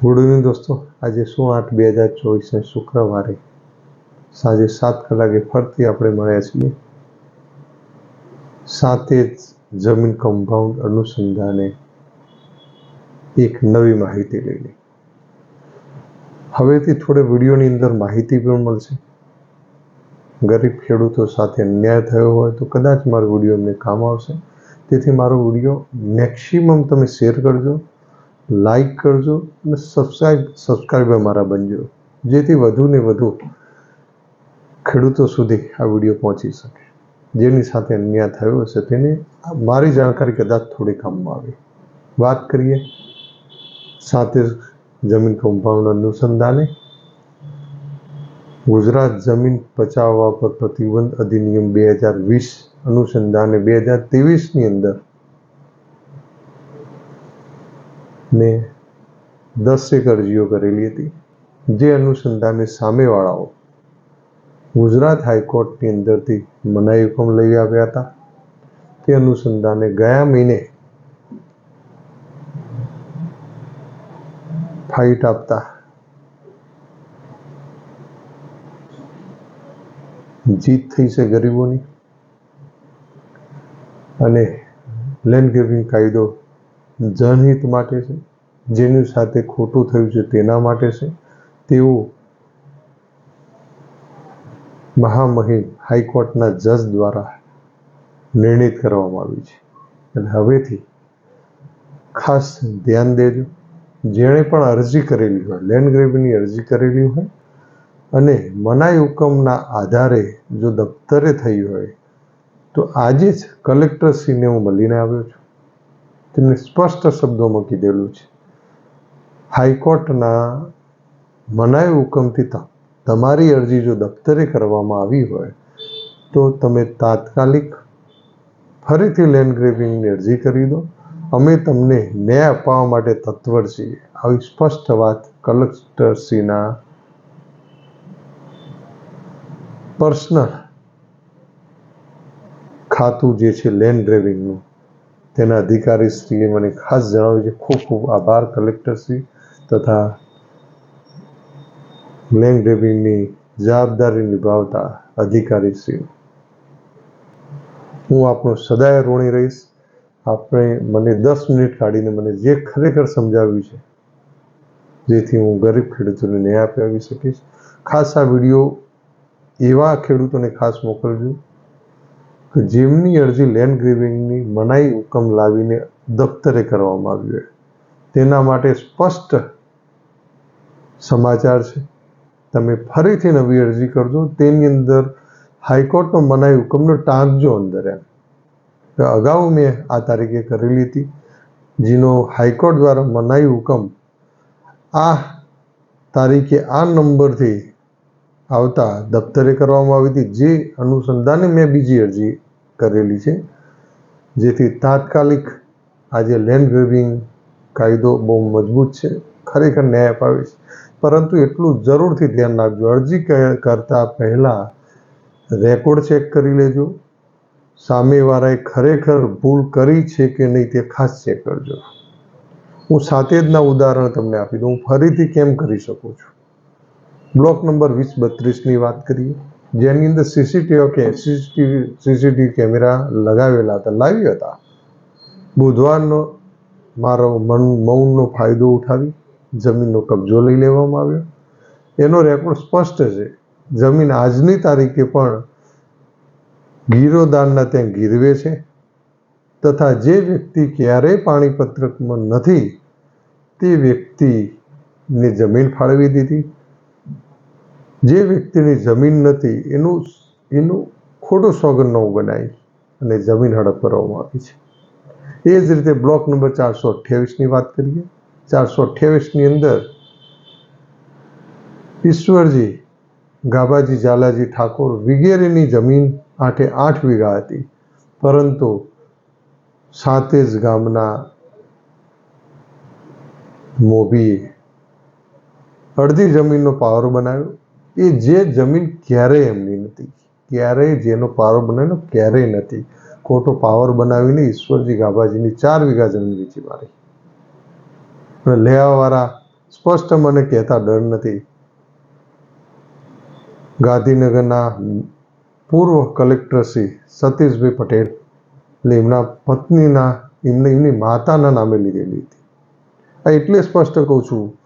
Good evening દોસ્તો. આજે શું આઠ બે હજાર ચોવીસને શુક્રવારે સાંજે સાત કલાકે ફરતી આપણે મળ્યા છીએ. સાથે જ જમીન કમ્પાઉન્ડ અનુસંધાને એક નવી માહિતી લઈને. હવેથી થોડે વિડીયોની અંદર માહિતી પણ મળશે. ગરીબ ખેડૂતો સાથે અન્યાય થયો હોય તો કદાચ મારો વીડિયો એમને કામ આવશે. તેથી મારો વીડિયો મેક્સિમમ તમે શેર કરજો. લાઈક કરજો અને સબસ્ક્રાઈબ સબસ્ક્રાઈબર મારા બનજો જેથી વધુ ને વધુ ખેડૂતો સુધી આ વીડિયો પહોંચી શકે. જેની સાથે અન્યાય થયો હશે તેને મારી જાણકારી કદાચ થોડી કામમાં આવે. વાત કરીએ સાથે જમીન કમ્પાઉન્ડ અનુસંધાને. ગુજરાત જમીન પચાવવા પર પ્રતિબંધ અધિનિયમ બે હજાર વીસ અનુસંધાને બે હજાર ત્રેવીસની અંદર મેં દસેક અરજીઓ કરેલી હતી. જે અનુસંધાને સામેવાળાઓ ગુજરાત હાઈકોર્ટની અંદરથી મનાઈ હુકમ લઈ આવ્યા હતા. તે અનુસંધાને ગયા મહિને ફાઇટ આપતા જીત થઈ છે ગરીબોની. અને લેન્ડ ગ્રેબિંગ કાયદો જનહિત માટે છે. જેની સાથે ખોટું થયું છે તેના માટે છે. તેઓ મહામહિમ હાઈકોર્ટના જજ દ્વારા નિર્ણિત કરવામાં આવ્યું છે. અને હવેથી ખાસ ધ્યાન દેજો. જેણે પણ અરજી કરેલી હોય લેન્ડ ગ્રેબિંગની અરજી કરેલી હોય, અને મનાઈ હુકમના આધારે જો દફતરે થઈ હોય, તો આજે જ કલેક્ટરશ્રીને હું મળીને આવ્યો છું. તેમણે સ્પષ્ટ શબ્દોમાં કીધેલું છે. હાઈકોર્ટના મનાઈ હુકમથી તમારી અરજી જો દફતરે કરવામાં આવી હોય, તો તમે તાત્કાલિક ફરીથી લેન્ડ ગ્રેવિંગની અરજી કરી દો. અમે તમને ન્યાય અપાવવા માટે તત્પર છીએ. આવી સ્પષ્ટ વાત કલેક્ટરશ્રીના પર્સનલ ખાતું જે છે લેન્ડ ગ્રેબિંગનું તેના અધિકારીશ્રીએ મને ખાસ જણાવ્યું છે, ખૂબ ખૂબ આભાર કલેક્ટરશ્રી તથા લેન્ડ ગ્રેબિંગની જવાબદારી નિભાવતા અધિકારીશ્રી હું આપનો સદાય ઋણી રહીશ. આપણે મને દસ મિનિટ કાઢીને મને જે ખરેખર સમજાવ્યું છે, જેથી હું ગરીબ ખેડૂતોને ન્યાય અપાવી શકીશ. ખાસ આ વીડિયો એવા ખેડૂતોને ખાસ મોકલજો જેમની અરજી લેન્ડ ગ્રીવિંગની મનાઈ હુકમ લાવીને દફતરે કરવામાં આવ્યો તેના માટે સ્પષ્ટ સમાચાર છે. તમે ફરીથી નવી અરજી કરજો. તેની અંદર હાઈકોર્ટનો મનાઈ હુકમનો ટાંકજો અંદર એમ. અગાઉ મેં આ તારીખે કરેલી હતી, જેનો હાઈકોર્ટ દ્વારા મનાઈ હુકમ આ તારીખે આ નંબરથી આવતા દફતરે કરવામાં આવી હતી. જે અનુસંધાને મેં બીજી અરજી કરેલી છે. જેથી તાત્કાલિક આજે લેન્ડ ગ્રેબિંગ કાયદો બહુ મજબૂત છે. ખરેખર ન્યાય અપાવે છે. પરંતુ એટલું જરૂરથી ધ્યાન રાખજો. અરજી કરતા પહેલાં રેકોર્ડ ચેક કરી લેજો. સામેવાળાએ ખરેખર ભૂલ કરી છે કે નહીં તે ખાસ ચેક કરજો. હું સાથે જના ઉદાહરણ તમને આપી દઉં. હું ફરીથી કેમ કરી શકું છું? બ્લોક નંબર વીસ બત્રીસની વાત કરીએ. જેની અંદર સીસીટીવી કે સીસીટીવી સીસીટીવી કેમેરા લગાવેલા હતા લાવી હતા. બુધવારનો મારો મન, મૌનનો ફાયદો ઉઠાવી, જમીનનો કબજો લઈ લેવામાં આવ્યો. એનો રેકોર્ડ સ્પષ્ટ છે. જમીન આજની તારીખે પણ ગીરોદાનના ત્યાં ગીરવે છે તથા જે વ્યક્તિ ક્યારેય પાણીપત્રકમાં નથી, તે વ્યક્તિને જમીન ફાળવી દીધી. જે વ્યક્તિની જમીન નથી, એનું એનું ખોટું સોગંદનામું બનાવી અને જમીન હડપ કરવામાં આવી છે. એ જ રીતે બ્લોક નંબર ચારસો અઠ્યાવીસની વાત કરીએ. ચારસો અઠ્યાવીસની અંદર ઈશ્વરજી ગાબાજી ઝાલાજી ઠાકોર વગેરેની જમીન આઠે આઠ વીઘા હતી. પરંતુ સાતેજ ગામના મોભીએ અડધી જમીનનો પાવર બનાવ્યો. એ જે જમીન ક્યારેય એમની નથી. ક્યારેય જેનો પાવર બનાવ્યો ક્યારેય નથી. ખોટો પાવર બનાવીને ઈશ્વરજી ગાભાજીની ચાર વીઘા જમીન વેચી મારી. અને લેવાવાળા સ્પષ્ટ મને કહેતા ડર નથી. ગાંધીનગરના પૂર્વ કલેક્ટર શ્રી સતીશભાઈ પટેલ એટલે એમના પત્નીના, એમને એમની માતાના નામે લીધેલી હતી. આ એટલે સ્પષ્ટ કહું છું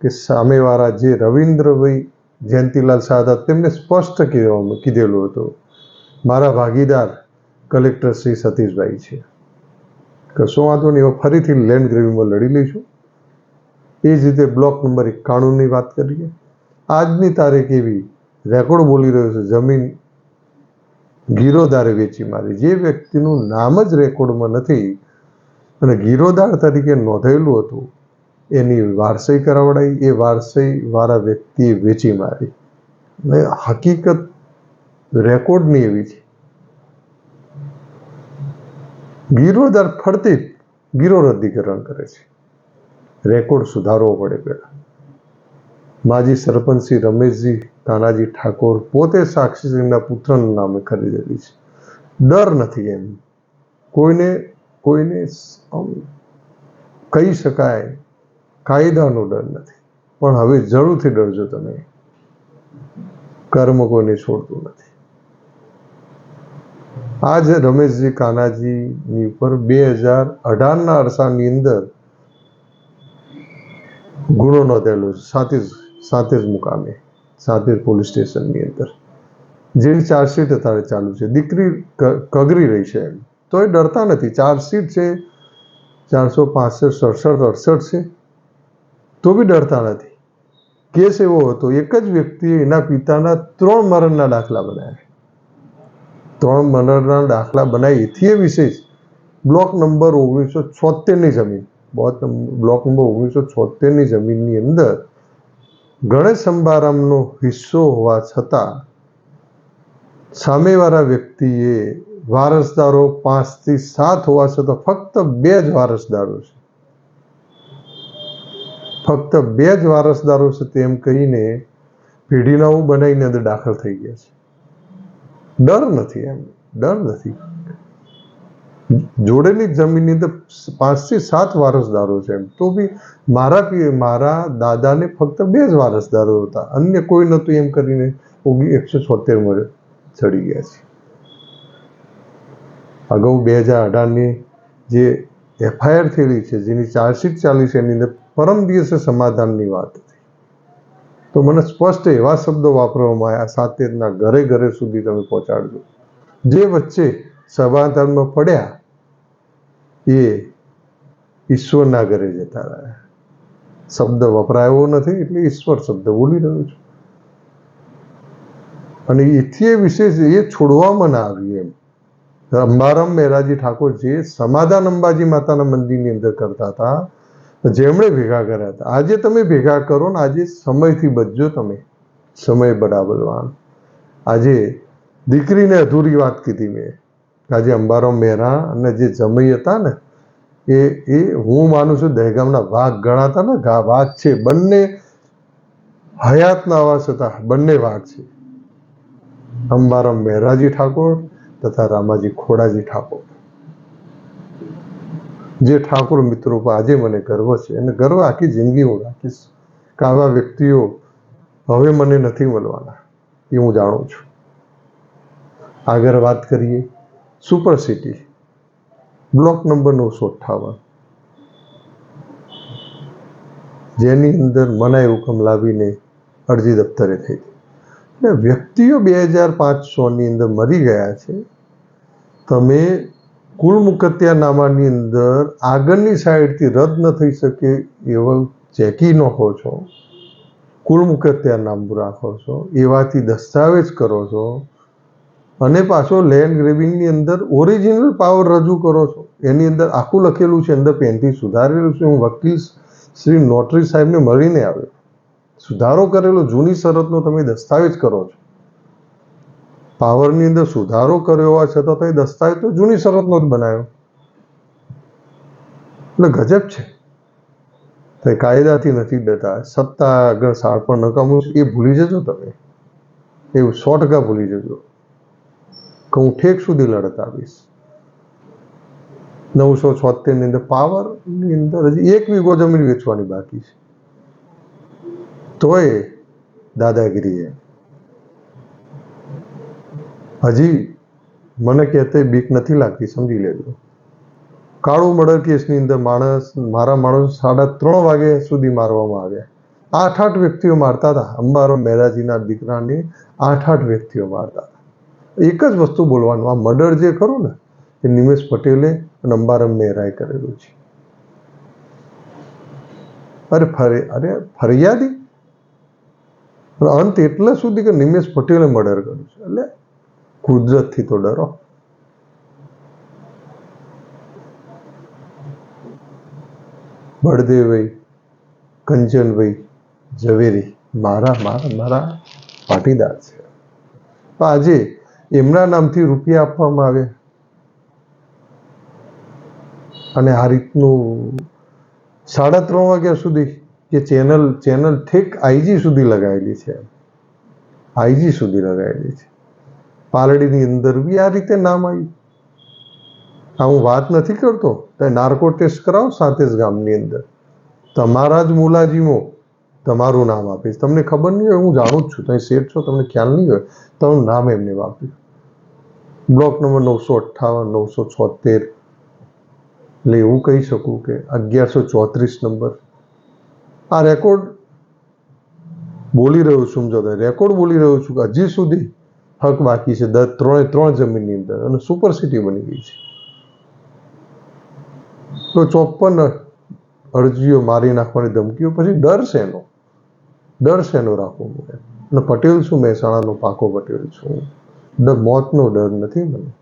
કે સામેવાળા જે રવિન્દ્રભાઈ જયંતિલાલ શાહ તેમને સ્પષ્ટ કહેવામાં કીધેલું હતું. મારા ભાગીદાર કલેક્ટર શ્રી સતીશભાઈ છે. કશો વાંધો નહીં હવે ફરીથી લેન્ડ ગ્રેવીમાં લડી લઈશું એ જ રીતે બ્લોક નંબર એકાણુંની વાત કરીએ. આજની તારીખ એવી રેકોર્ડ બોલી રહ્યો છે, જમીન ગીરોદારે વેચી મારી. જે વ્યક્તિનું નામ જ રેકોર્ડમાં નથી અને ગીરોદાર તરીકે નોંધાયેલું હતું એની વારસઈ કરાવડાઈ, એ વારસઈ વાળા વ્યક્તિએ વેચી મારી. હકીકત રેકોર્ડની એવી છે. ગીરોદાર ફરતી ગીરો રદ્દીકરણ કરે છે. રેકોર્ડ સુધારવો પડે પહેલાં. માજી સરપંચ શ્રી રમેશજી તાનાજી ઠાકોર પોતે સાક્ષીશ્રીના પુત્રના નામે ખરીદેલી છે. ડર નથી એમ. કોઈને કોઈને કહી શકાય કાયદાનો ડર નથી. પણ હવે જરૂરથી ડરજો તમે. કર્મ કોઈને છોડતું નથી. આજ રમેશજી કાનાજીની ઉપર બે હજાર અઢારના અરસાની અંદર ગુનો નોંધેલો છે. સાતેજ સાતેજ મુકામે, સાતેજ પોલીસ સ્ટેશનની અંદર. જેની ચાર્જશીટ અત્યારે ચાલુ છે. દીકરી કગરી રહી છે એમ. તો એ ડરતા નથી. ચાર્જશીટ છે, ચારસો પાસઠ, સડસઠ, અડસઠ છે. તો બી ડરતા નથી. કેસ એવો હતો, એક જ વ્યક્તિએ એના પિતાના ત્રણ મરણના દાખલા બનાવ્યા ત્રણ મરણના દાખલા બનાવી, એથી એ વિશેષ બ્લોક નંબર ઓગણીસો છોતેરની જમીન નંબર બ્લોક નંબર ઓગણીસો છોતેરની જમીનની અંદર ગણેશ અંબારામનો હિસ્સો હોવા છતાં સામેવાળા વ્યક્તિએ વારસદારો પાંચથી સાત હોવા છતાં ફક્ત બે જ વારસદારો છે. ફક્ત બે જ વારસદારો છે તેમ કહીને પેઢીનાઓ બનાવીને અંદર દાખલ થઈ ગયા છે. ડર નથી એમ, ડર નથી. જોડેલી જમીનની અંદર પાંચથી સાત વારસદારો છે એમ. તો બી મારા પી, મારા દાદાને ફક્ત બે જ વારસદારો હતા. અન્ય કોઈ નહોતું એમ કરીને ઓગણી એકસો છોતેરમાં ચડી ગયા છે. અગાઉ બે હજાર અઢારની જે એફઆઈઆર થયેલી છે, જેની ચાર્જશીટ ચાલી છે એની અંદર પરમ દિવસે સમાધાનની વાત હતી. તો મને સ્પષ્ટ એવા શબ્દો વાપરવામાં આવ્યા, સાતેરના ઘરે ઘરે સુધી તમે પહોંચાડજો. જે વચ્ચે સમાધાનમાં પડ્યા, એ ઈશ્વરના ઘરે જતા રહ્યા. શબ્દ વપરાયો નથી, એટલે ઈશ્વર શબ્દ બોલી રહ્યો છું. અને એથી વિશેષ એ છોડવામાં ના આવી એમ. અંબારામ મહેરાજી ઠાકોર જે સમાધાન અંબાજી માતાના મંદિરની અંદર કરતા હતા જેમણે ભેગા કર્યા હતા. આજે તમે ભેગા કરો ને આજે સમયથી બચજો તમે. સમય બરાબરવાનો આજે દીકરીને અધૂરી વાત કીધી મેં. આજે અંબારામ મહેરા અને જે જમઈ હતા ને, એ એ હું માનું છું દહેગામના વાઘ ગણાતા ને વાઘ છે, બંને હયાતના આવાસ હતા, બંને વાઘ છે. અંબારામ મહેરાજી ઠાકોર તથા રામાજી ખોડાજી ઠાકોર. જે ઠાકોર મિત્રો પર આજે મને ગર્વ છે અને ગર્વ આખી જિંદગી હું રાખીશ કે વ્યક્તિઓ હવે મને નથી મળવાના, એ હું જાણું છું. આગળ વાત કરીએ, સુપર સિટી, બ્લોક નંબર નવસો અઠ્ઠાવન. જેની અંદર મનાઈ હુકમ લાવીને અરજી દફતરે થઈ. એટલે વ્યક્તિઓ બે હજાર પાંચસોની અંદર મરી ગયા છે. તમે કુલ મુકત્યાનામાની અંદર આગળની સાઈડથી રદ ન થઈ શકે એવો ચેકી નાખો છો કુલ મુકત્યાનામું રાખો છો, એવાથી દસ્તાવેજ કરો છો અને પાછો લેન્ડ ગ્રેબિંગની અંદર ઓરિજિનલ પાવર રજૂ કરો છો. એની અંદર આખું લખેલું છે, અંદર પેનથી સુધારેલું છે. હું વકીલ શ્રી નોટરી સાહેબને મળીને આવ્યો સુધારો કરેલો જૂની શરતનો તમે દસ્તાવેજ કરો છો. પાવરની અંદર સુધારો કર્યો હોવા છતાં તો એ દસ્તાવેજ તો જૂની શરતનો જ બનાવ્યો. એટલે ગજબ છે. તે કાયદાથી નથી દેતા સત્તા આગળ સાળપણ નકામું એ ભૂલી જજો તમે. એવું સો ટકા ભૂલી જજો. કે હું ઠેક સુધી લડત આવીશ નવસો છોતેરની અંદર પાવરની અંદર હજી એક વીઘો જમીન વેચવાની બાકી છે. તોય દાદાગીરીએ હજી મને કહેતે બીક નથી લાગતી, સમજી લેજો. કાળું મર્ડર કેસની અંદર માણસ, મારા માણસ સાડા ત્રણ વાગે સુધી મારવામાં આવ્યા. આઠ આઠ વ્યક્તિઓ મારતા હતા. અંબારો મહેરાજીના દીકરાને આઠ આઠ વ્યક્તિઓ મારતા હતા. એક જ વસ્તુ બોલવાનું, આ મર્ડર જે ખરું ને, એ નિમેશ પટેલે અને અંબારમ મહેરાએ કરેલું છે. અરે ફરે, અરે ફરિયાદી? અંત એટલા સુધી કે નિમેશ પટેલે મર્ડર કર્યું છે. એટલે કુદરતથી તો ડરો. બળદેવભાઈ કંચનભાઈ ઝવેરી, મારા મારા મારા પાટીદાર છે. તો આજે એમના નામથી રૂપિયા આપવામાં આવ્યા. અને આ રીતનું સાડા ત્રણ વાગ્યા સુધી કે ચેનલ ચેનલ ઠેક આઈજી સુધી લગાવેલી છે. આઈજી સુધી લગાવેલી છે. પાલડીની અંદર બી આ રીતે નામ આવ્યું. આ હું વાત નથી કરતો તો નાર્કો ટેસ્ટ કરાવો સાતેજ ગામની અંદર. તમારા જ મુલાજીમો તમારું નામ આપીશ તમને ખબર નહીં હોય, હું જાણું જ છું. તમે શેઠ છો, તમને ખ્યાલ નહીં હોય, તમારું નામ એમને આપ્યું બ્લોક નંબર નવસો અઠ્ઠાવન, નવસો છોતેર. એટલે એવું કહી શકું કે અગિયારસો ચોત્રીસ નંબર. આ રેકોર્ડ બોલી રહ્યો છું, સમજો રેકોર્ડ બોલી રહ્યો છું કે હજી સુધી હક બાકી છે, દર ત્રણે ત્રણ જમીનની અંદર અને સુપર સિટી બની ગઈ છે. તો ચોપન અરજીઓ મારી નાખવાની ધમકીઓ, પછી ડર શેનો? ડર શેનો રાખવો મને? અને પટેલ છું મહેસાણાનો પાકો પટેલ છું. ડ, મોતનો ડર નથી મને.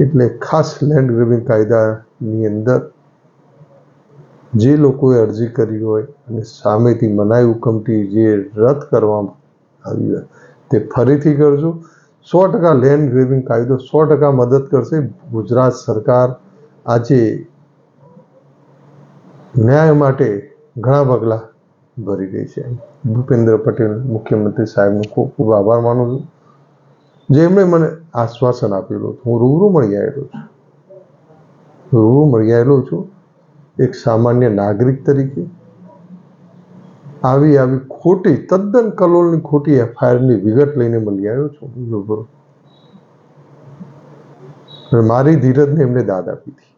એટલે ખાસ લેન્ડ ગ્રેબિંગ કાયદાની અંદર જે લોકોએ અરજી કરી હોય અને સામેથી મનાઈ હુકમથી જે રદ કરવામાં આવી હોય, તે ફરીથી કરજો. સો ટકા લેન્ડ ગ્રેબિંગ કાયદો સો ટકા મદદ કરશે. ગુજરાત સરકાર આજે ન્યાય માટે ઘણા પગલાં ભરી રહી છે. ભૂપેન્દ્ર પટેલ, મુખ્યમંત્રી સાહેબનો ખૂબ ખૂબ આભાર માનું છું. જેમણે મને આશ્વાસન આપેલું હું રૂબરૂ મળી આવેલો છું. રૂબરૂ મળી આવેલો છું. એક સામાન્ય નાગરિક તરીકે આવી આવી ખોટી, તદ્દન કલોલની ખોટી એફઆઈઆરની વિગત લઈને મળી આવ્યો છું. મારી ધીરજને એમને દાદ આપી હતી.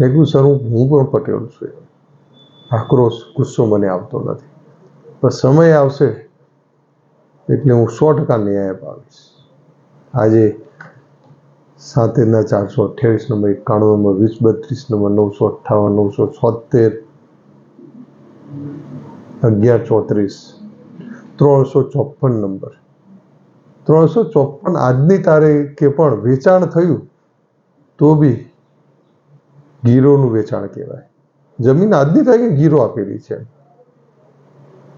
મેં કહ્યું સર, હું પણ પટેલ છું આક્રોશ, ગુસ્સો મને આવતો નથી. પણ સમય આવશે એટલે હું સો ટકા ન્યાય અપાવીશ. આજે સાતેરના ચારસો અઠ્યાવીસ નંબર, એકાણું નંબર, વીસ બત્રીસ નંબર, નવસો અઠ્ઠાવન, નવસો છોતેર, અગિયાર ચોત્રીસ, ત્રણસો ચોપન નંબર. ત્રણસો ચોપન આજની તારીખે પણ વેચાણ થયું, તો બી ગીરોનું વેચાણ કહેવાય. જમીન આજની તારીખે ગીરો આપેલી છે.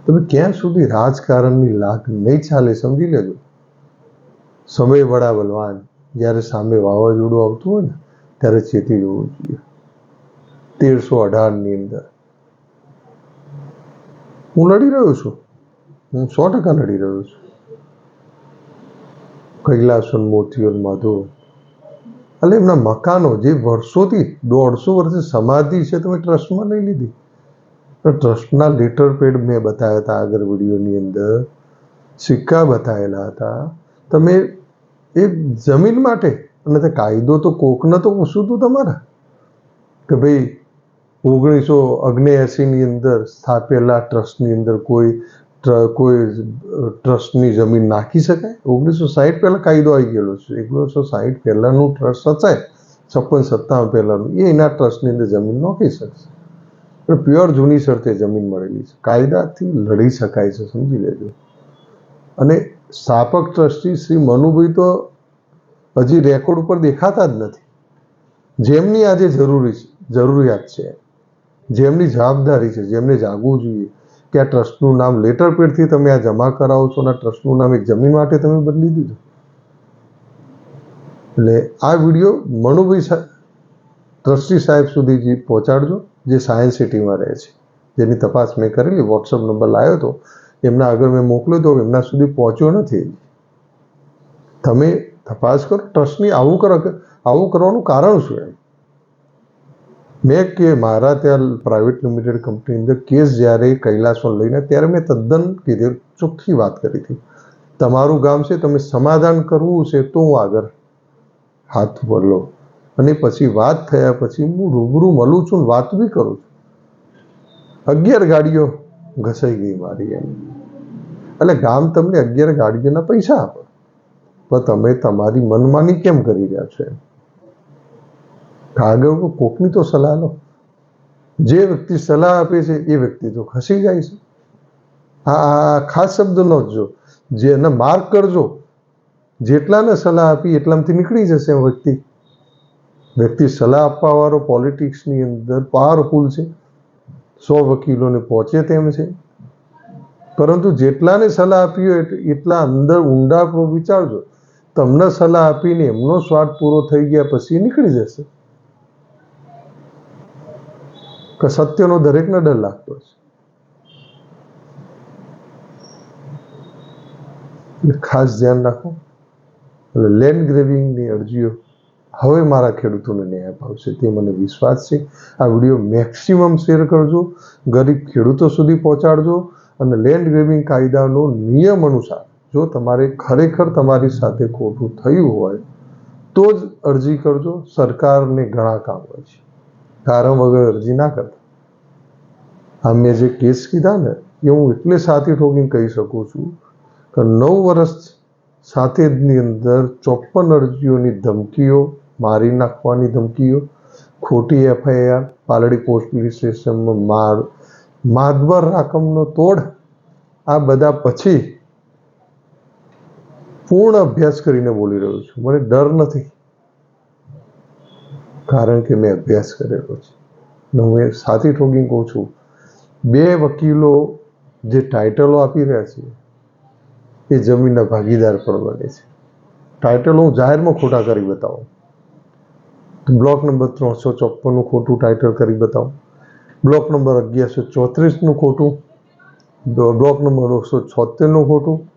તમે ક્યાં સુધી રાજકારણની લાગ નહીં ચાલે સમજી લેજો. સમય વડા બલવાન જ્યારે સામે વાવાઝોડું આવતું હોય ને, ત્યારે ચેતી જવું જોઈએ. તેરસો અઢારની અંદર. હું લડી રહ્યો છું. હું સો ટકા લડી રહ્યો છું. કૈલાસન મોતીઓન માધો એટલે એમના મકાનો જે વર્ષોથી, દોઢસો વર્ષે સમાધિ છે, તમે ટ્રસ્ટમાં લઈ લીધી. ટ્રસ્ટના લેટર પેડ મેં બતાવ્યા હતા આગળ વિડીયોની અંદર. સિક્કા બતાવેલા હતા. તમે એ જમીન માટે. અને તે કાયદો તો કોકને તો પૂછવું હતું તમારા. કે ભાઈ ઓગણીસો અગ્નેએંસીની અંદર સ્થાપેલા ટ્રસ્ટની અંદર કોઈ કોઈ ટ્રસ્ટની જમીન નાખી શકાય? ઓગણીસો સાહીઠ પહેલાં કાયદો આવી ગયેલો છે. ઓગણીસો સાહીઠ પહેલાંનું ટ્રસ્ટ હશે છપ્પન સત્તાવન પહેલાંનું. એ એના ટ્રસ્ટની અંદર જમીન નોખી શકશે. પણ પ્યોર જૂની શરતે જમીન મળેલી છે. કાયદાથી લડી શકાય છે, સમજી લેજો. અને સ્થાપક ટ્રસ્ટી શ્રી મનુભાઈ તો હજી રેકોર્ડ ઉપર દેખાતા જ નથી. જેમની આજે જરૂરી જરૂરિયાત છે, જેમની જવાબદારી છે, જેમને જાગવું જોઈએ કે આ ટ્રસ્ટનું નામ લેટર પેડથી તમે આ જમા કરાવો છો અને આ ટ્રસ્ટનું નામ એક જમીન માટે તમે બદલી દીધું. એટલે આ વીડિયો મનુભાઈ ટ્રસ્ટી સાહેબ સુધી પહોંચાડજો, જે સાયન્સ સિટીમાં રહે છે. જેની તપાસ મેં કરેલી વોટ્સઅપ નંબર લાવ્યો હતો એમના આગળ મેં મોકલ્યો તો એમના સુધી પહોંચ્યો નથી. તમે તપાસ કરો, ટ્રસ્ટની આવું કર, આવું કરવાનું કારણ શું એમ? મેં કે મારા ત્યાં પ્રાઇવેટ લિમિટેડ કંપની અંદર કેસ જ્યારે કૈલાસો લઈને ત્યારે મેં તદ્દન કીધું ચોખ્ખી વાત કરી હતી. તમારું ગામ છે, તમે સમાધાન કરવું છે તો હું આગળ હાથ વળો અને પછી વાત થયા પછી હું રૂબરૂ મળું છું વાત બી કરું છું. અગિયાર ગાડીઓ ઘસાઈ ગઈ મારી એમ. એટલે ગામ તમને અગિયાર ગાડીઓના પૈસા આપે. પણ તમે તમારી મનમાની કેમ કરી રહ્યા છો આગળ કોકની તો સલાહ લો. જે વ્યક્તિ સલાહ આપે છે, એ વ્યક્તિ તો ખસી જાય છે. આ ખાસ શબ્દ નોંધજો જેને માર્ક કરજો. જેટલાને સલાહ આપી, એટલામાંથી નીકળી જશે વ્યક્તિ. વ્યક્તિ સલાહ આપવાવાળો પોલિટિક્સની અંદર પાવરફુલ છે. સો વકીલોને પહોંચે તેમ છે. પરંતુ જેટલાને સલાહ આપી હોય એટલા અંદર ઊંડા વિચારજો. તમને સલાહ આપીને એમનો સ્વાર્થ પૂરો થઈ ગયા પછી નીકળી જશે. કે સત્યનો દરેકને ડર લાગતો છે ખાસ ધ્યાન રાખો. એટલે લેન્ડ ગ્રેવિંગની અરજીઓ હવે મારા ખેડૂતોને ન્યાય અપાવશે. તે મને વિશ્વાસ છે. આ વીડિયો મેક્સિમમ શેર કરજો. ગરીબ ખેડૂતો સુધી પહોંચાડજો અને લેન્ડ ગ્રેવિંગ કાયદાનો નિયમ અનુસાર જો તમારે ખરેખર તમારી સાથે ખોટું થયું હોય તો જ અરજી કરજો. સરકારને ઘણા કામ હોય છે. કારણ વગર અરજી ના કરતા. આ મેં જે કેસ કીધા ને, એ હું એટલે સાથે ઠોકીને કહી શકું છું કે નવ વર્ષ સાથેની અંદર ચોપન અરજીઓની ધમકીઓ મારી નાખવાની ધમકીઓ. ખોટી એફઆઈઆર, પાલડી પોસ્ટ પોલીસ સ્ટેશનમાં માર માતબર રકમનો તોડ, આ બધા પછી પૂર્ણ અભ્યાસ કરીને બોલી રહ્યો છું. મને ડર નથી. કારણ કે મેં અભ્યાસ કરેલો છે. હું એ સાથી ઠોકીને કહું છું, બે વકીલો જે ટાઇટલો આપી રહ્યા છે, એ જમીનના ભાગીદાર પણ બને છે. ટાઇટલો હું જાહેરમાં ખોટા કરી બતાવું. બ્લોક નંબર ત્રણસો ચોપ્પનનું ખોટું ટાઇટલ કરી બતાવો. બ્લોક નંબર અગિયારસો ચોત્રીસનું ખોટું. બ્લોક નંબર એકસો છોતેરનું ખોટું.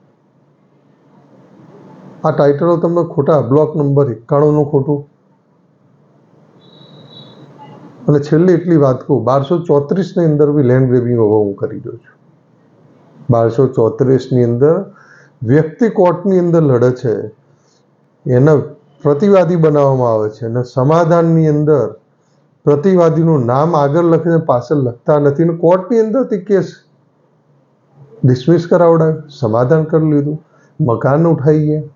આ ટાઇટલો તમને ખોટા બ્લોક નંબર એકાણુંનું ખોટું. અને છેલ્લી એટલી વાત કહું, બારસો ચોત્રીસની અંદર બી લેન્ડ ગ્રેબિંગ હવે હું કરી દઉં છું. બારસો ચોત્રીસની અંદર વ્યક્તિ કોર્ટની અંદર લડે છે. એના પ્રતિવાદી બનાવવામાં આવે છે અને સમાધાનની અંદર પ્રતિવાદીનું નામ આગળ લખીને પાછળ લખતા નથી અને કોર્ટની અંદરથી કેસ ડિસમિસ કરાવડાવ્યું સમાધાન કરી લીધું, મકાન ઉઠાઈ ગયા.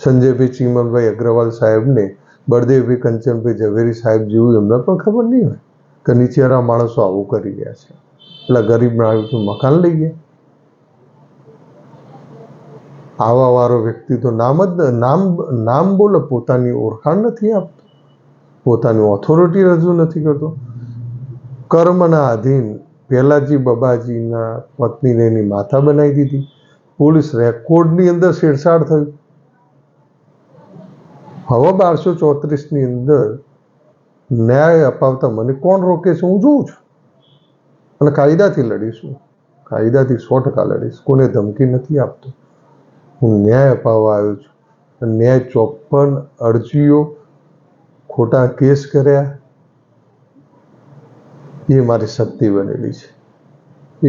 સંજયભાઈ ચીમનભાઈ અગ્રવાલ સાહેબને બળદેવભાઈ કંચનભાઈ ઝવેરી સાહેબ જેવું એમને પણ ખબર નહીં હોય કે નીચેરા માણસો આવું કરી રહ્યા છે. એટલે ગરીબ નાગરિકનું મકાન લઈ ગયા. આવા વાળો વ્યક્તિ તો નામ જ, નામ નામ બોલે, પોતાની ઓળખાણ નથી આપતો. પોતાની ઓથોરિટી રજૂ નથી કરતો. કર્મના આધીન પહેલાજી બબાજીના પત્નીને એની માતા બનાવી દીધી. પોલીસ રેકોર્ડની અંદર છેડછાડ થયું. હવે બારસો ચોત્રીસની અંદર ન્યાય અપાવતા મને કોણ રોકે છે? હું જોઉં છું. અને કાયદાથી લડીશું કાયદાથી સો ટકા લડીશ. કોને ધમકી નથી આપતો. હું ન્યાય અપાવવા આવ્યો છું. ન્યાય ચોપન અરજીઓ ખોટા કેસ કર્યા. એ મારી શક્તિ બનેલી છે.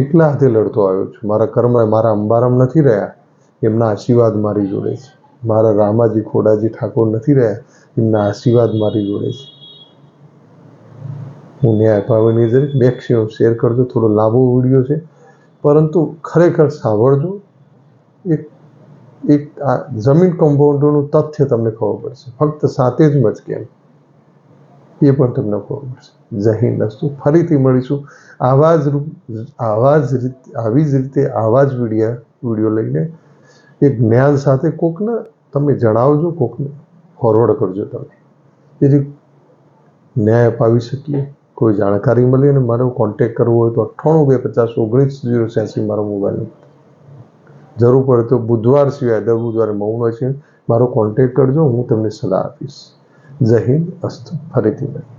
એકલા હાથે લડતો આવ્યો છું. મારા કર્મ મારા અંબારામ નથી રહ્યા. એમના આશીર્વાદ મારી જોડે છે. મારા રામાજી ખોડાજી ઠાકોર નથી રહ્યા. એમના આશીર્વાદ મારી જોડે છે. હું ન્યાય અપાવવાની જરીક મેક્સિમમ શેર કરજો. થોડો લાંબો વીડિયો છે. પરંતુ ખરેખર સાંભળજો. એક એક આ જમીન કમ્પાઉન્ડરનું તથ્ય તમને ખબર પડશે. ફક્ત સાથે જ મત કેમ? એ પણ તમને ખબર પડશે. જય હિન્દ અસ્તુ ફરીથી મળીશું. આવા જ રૂપ, આવા જ રીતે, આવી જ રીતે આવા જ વિડીયા, વીડિયો લઈને એક જ્ઞાન સાથે કોકને તમે જણાવજો, કોકને ફોરવર્ડ કરજો તમે. જેથી ન્યાય અપાવી શકીએ. કોઈ જાણકારી મળી અને મારો કોન્ટેક કરવો હોય તો અઠ્ઠાણું બે પચાસ ઓગણીસ જીરો છ્યાસી મારો મોબાઈલ નંબર જરૂર પડે તો બુધવાર સિવાય દર બુધવારે મૌન હોય છે. મારો કોન્ટેક કરજો, હું તમને સલાહ આપીશ. જય હિન્દ, અસ્તુ, ફરીથી મળીએ.